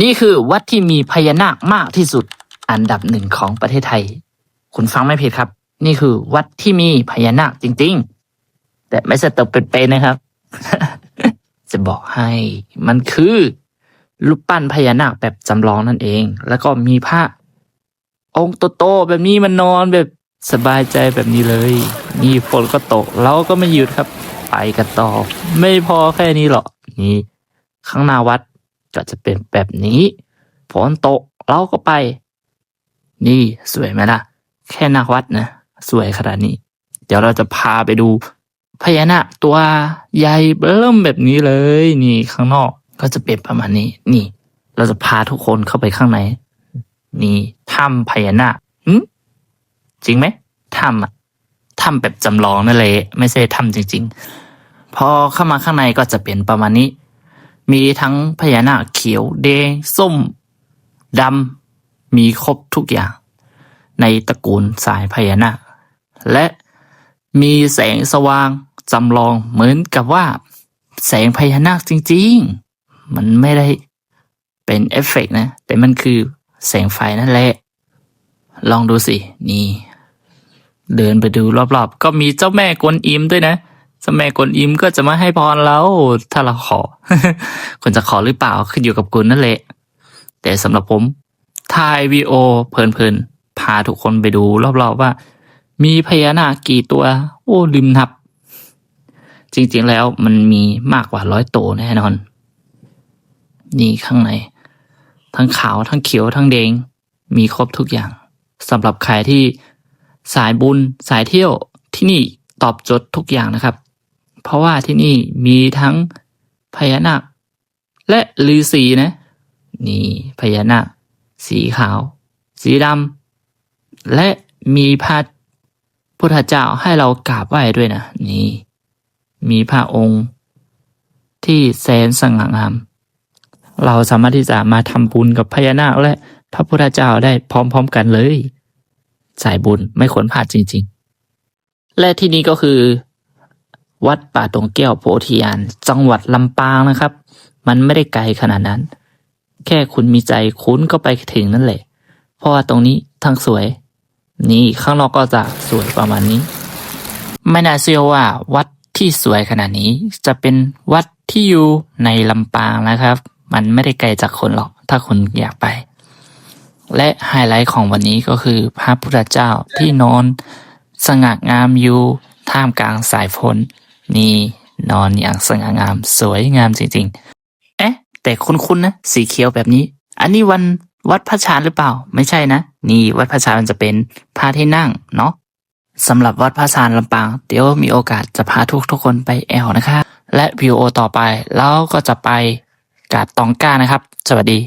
นี่คือวัดที่มีพญานาคมากที่สุดอันดับหนึ่งของประเทศไทย คุณฟังไม่ผิดครับ นี่คือวัดที่มีพญานาคจริง ๆ แต่ไม่ใช่ตัวเป็นๆนะครับ จะบอกให้มันคือรูปปั้นพญานาคแบบจำลองนั่นเอง แล้วก็มีพระองค์โตๆแบบนี้มันนอนแบบสบายใจแบบนี้เลย นี่ฝนก็ตกเราก็ไม่หยุดครับ ไปกันต่อ ไม่พอแค่นี้หรอกนี่ ข้างหน้าวัด ก็จะเป็นแบบนี้ฝนตกเราก็ไป นี่สวยไหมล่ะ แค่น้าวัดนะ สวยขนาดนี้ เดี๋ยวเราจะพาไปดูพญานาคตัวใหญ่เบิ่มแบบนี้เลย นี่ข้างนอกก็จะเป็นประมาณนี้ นี่ เราจะพาทุกคนเข้าไปข้างใน นี่ถ้ำพญานาคจริงไหมถ้ำอะถ้ำแบบจำลองนั่นแหละไม่ใช่ถ้ำจริง ๆ พอเข้ามาข้างในก็จะเป็นประมาณนี้ มีทั้งพญานาคเขียวแดงส้มดำมีครบทุกอย่าง ในตระกูลสายพญานาค และมีแสงสว่างจำลองเหมือนกับว่า แสงพญานาคจริง ๆ มันไม่ได้เป็นเอฟเฟกต์นะ แต่มันคือแสงไฟนั่นแหละ ลองดูสิ นี่ เดินไปดูรอบๆ ก็มีเจ้าแม่กวนอิมด้วยนะ เจ้าแม่กวนอิมก็จะมาให้พรเราถ้าเราขอคุณจะขอหรือเปล่าขึ้นอยู่กับคุณนั่นแหละ แต่สำหรับผมถ่ายวีโอเพลินๆพาทุกคนไปดูรอบๆว่า มีพญานาคกี่ตัว โอ้ลืมนับ จริงๆแล้วมันมีมากกว่าร้อยตัวแน่นอน นี่ข้างใน ทั้งขาวทั้งเขียวทั้งแดงมีครบทุกอย่างสำหรับใครที่สายบุญสายเที่ยวที่นี่ตอบโจทย์ทุกอย่างนะครับ เพราะว่าที่นี่มีทั้งพญานาคและฤาษีนะ นี่พญานาคสีขาว สีดำและมีพระพุทธเจ้าให้เรากราบไหว้ด้วยนะ นี่ มีพระองค์ที่แสนสง่างาม เราสามารถที่จะมาทำบุญกับพญานาคและพระพุทธเจ้าได้พร้อมๆกันเลย สายบุญไม่ควรพลาดจริงๆ และที่นี้ก็คือ วัดป่าตงแก้วโพธิญาณจังหวัดลำปางนะครับ มันไม่ได้ไกลขนาดนั้น แค่คุณมีใจคุณก็ไปถึงนั่นแหละ เพราะว่าตรงนี้ทั้งสวย นี่ข้างนอกก็จะสวยประมาณนี้ ไม่น่าเชื่อว่าวัดที่สวยขนาดนี้ จะเป็นวัดที่อยู่ในลำปางนะครับ มันไม่ได้ไกลจากคนหรอก ถ้าคุณอยากไป และไฮไลท์ของวันนี้ก็คือพระพุทธเจ้าที่นอน สง่างามอยู่ท่ามกลางสายฝน นี่นอนอย่างสง่างามสวยงามจริงๆ เอ๊ะ แต่คุ้นๆนะ สีเขียวแบบนี้ อันนี้วันวัดพระชานหรือเปล่า ไม่ใช่นะ นี่วัดพระชานมันจะเป็นพระที่นั่งเนาะสำหรับวัดพระชานลำปาง เดี๋ยวมีโอกาสจะพาทุกทุกคนไปแอลนะคะ และวิดีโอต่อไปเราก็จะไปกาดตองก้านะครับ สวัสดี